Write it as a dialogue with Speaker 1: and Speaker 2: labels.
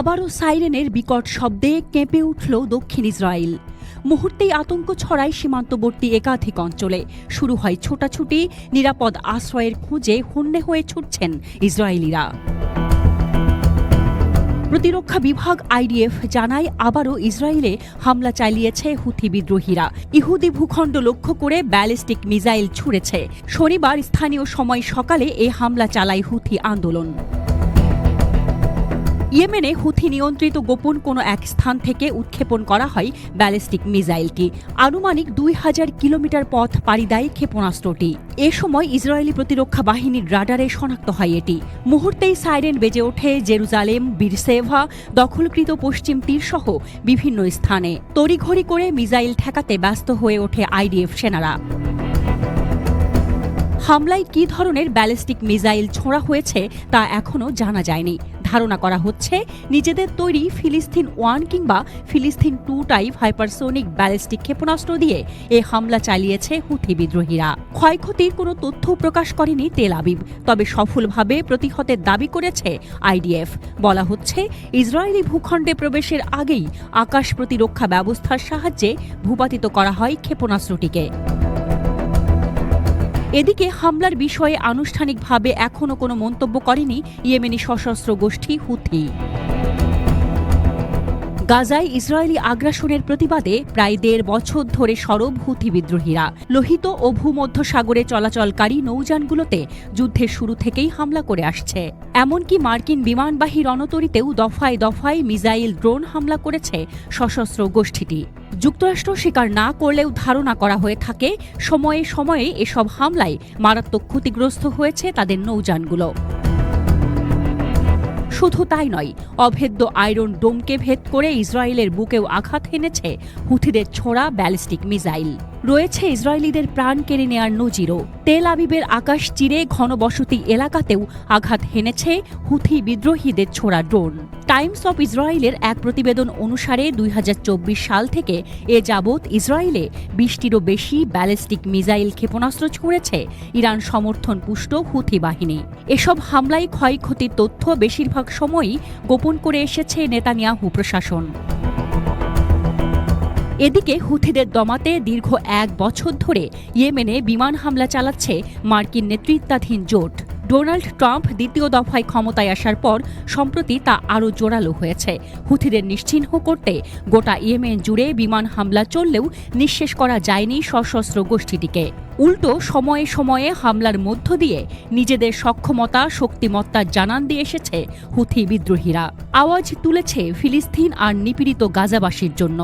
Speaker 1: আবারও সাইরেনের বিকট শব্দে কেঁপে উঠল দক্ষিণ ইসরায়েল। মুহূর্তেই আতঙ্ক ছড়ায় সীমান্তবর্তী একাধিক অঞ্চলে। শুরু হয় ছোটাছুটি, নিরাপদ আশ্রয়ের খোঁজে হন্যে হয়ে ছুটছেন ইসরায়েলিরা। প্রতিরক্ষা বিভাগ আইডিএফ জানায়, আবারও ইসরায়েলে হামলা চালিয়েছে হুথি বিদ্রোহীরা। ইহুদি ভূখণ্ড লক্ষ্য করে ব্যালিস্টিক মিসাইল ছুড়েছে। শনিবার স্থানীয় সময় সকালে এ হামলা চালায় হুথি আন্দোলন। ইয়েমেনে হুথি নিয়ন্ত্রিত গোপন কোনো এক স্থান থেকে উৎক্ষেপণ করা হয় ব্যালিস্টিক মিসাইলটি। আনুমানিক দুই হাজার কিলোমিটার পথ পাড়ি দেয় ক্ষেপণাস্ত্রটি। এ সময় ইসরায়েলি প্রতিরক্ষা বাহিনীর রাডারে শনাক্ত হয় এটি। মুহূর্তেই সাইরেন বেজে ওঠে জেরুজালেম, বীরসেভা, দখলকৃত পশ্চিম তীরসহ বিভিন্ন স্থানে। তড়িঘড়ি করে মিসাইল ঠেকাতে ব্যস্ত হয়ে ওঠে আইডিএফ সেনারা। হামলায় কী ধরনের ব্যালিস্টিক মিসাইল ছোঁড়া হয়েছে তা এখনও জানা যায়নি। ধারণা করা হচ্ছে, নিজেদের তৈরি ফিলিস্তিন ওয়ান কিংবা ফিলিস্তিন টু টাইপ হাইপারসোনিক ব্যালিস্টিক ক্ষেপণাস্ত্র দিয়ে এ হামলা চালিয়েছে হুথি বিদ্রোহীরা। ক্ষয়ক্ষতির কোনো তথ্য প্রকাশ করেনি তেল আবিব, তবে সফলভাবে প্রতিহতের দাবি করেছে আইডিএফ। বলা হচ্ছে, ইসরায়েলি ভূখণ্ডে প্রবেশের আগেই আকাশ প্রতিরক্ষা ব্যবস্থার সাহায্যে ভূপাতিত করা হয় ক্ষেপণাস্ত্রটিকে। এদিকে হামলার বিষয়ে আনুষ্ঠানিকভাবে এখনও কোনো মন্তব্য করেনি ইয়েমেনি সশস্ত্র গোষ্ঠী হুথি। গাজায় ইসরায়েলি আগ্রাসনের প্রতিবাদে প্রায় দেড় বছর ধরে সরব হুথি বিদ্রোহীরা। লোহিত ও ভূমধ্যসাগরে চলাচলকারী নৌযানগুলোতে যুদ্ধের শুরু থেকেই হামলা করে আসছে। এমনকি মার্কিন বিমানবাহী রণতরীতেও দফায় দফায় মিসাইল ড্রোন হামলা করেছে সশস্ত্র গোষ্ঠীটি। যুক্তরাষ্ট্র স্বীকার না করলেও ধারণা করা হয়ে থাকে, সময়ে সময়ে এসব হামলায় মারাত্মক ক্ষতিগ্রস্ত হয়েছে তাদের নৌযানগুলো। শুধু তাই নয়, অভেদ্য আয়রন ডোমকে ভেদ করে ইসরায়েলের বুকেও আঘাত হেনেছে হুথিদের ছোড়া ব্যালিস্টিক মিসাইল। রয়েছে ইসরায়েলিদের প্রাণ কেড়ে নেয়ার নজিরও। তেল আবিবের আকাশ চিরে ঘনবসতি এলাকাতেও আঘাত হেনেছে হুথি বিদ্রোহীদের ছোড়া ড্রোন। টাইমস অফ ইসরায়েলের এক প্রতিবেদন অনুসারে দুই হাজার চব্বিশ সাল থেকে এ যাবৎ ইসরায়েলে বিশটিরও বেশি ব্যালিস্টিক মিসাইল ক্ষেপণাস্ত্র ছুঁড়েছে ইরান সমর্থন পুষ্ট হুথি বাহিনী। এসব হামলায় ক্ষয়ক্ষতির তথ্য বেশিরভাগ সময়ই গোপন করে এসেছে নেতানিয়াহু প্রশাসন। এদিকে হুথিদের দমাতে দীর্ঘ এক বছর ধরে ইয়েমেনে বিমান হামলা চালাচ্ছে মার্কিন নেতৃত্বাধীন জোট। ডোনাল্ড ট্রাম্প দ্বিতীয় দফায় ক্ষমতায় আসার পর সম্প্রতি তা আরও জোরালো হয়েছে। হুথিদের নিশ্চিহ্ন করতে গোটা ইয়েমেন জুড়ে বিমান হামলা চললেও নিঃশেষ করা যায়নি সশস্ত্র গোষ্ঠীটিকে। উল্টো সময়ে সময়ে হামলার মধ্য দিয়ে নিজেদের সক্ষমতা, শক্তিমত্তা জানান দিয়ে এসেছে হুথি বিদ্রোহীরা। আওয়াজ তুলেছে ফিলিস্তিন আর নিপীড়িত গাজাবাসীর জন্য।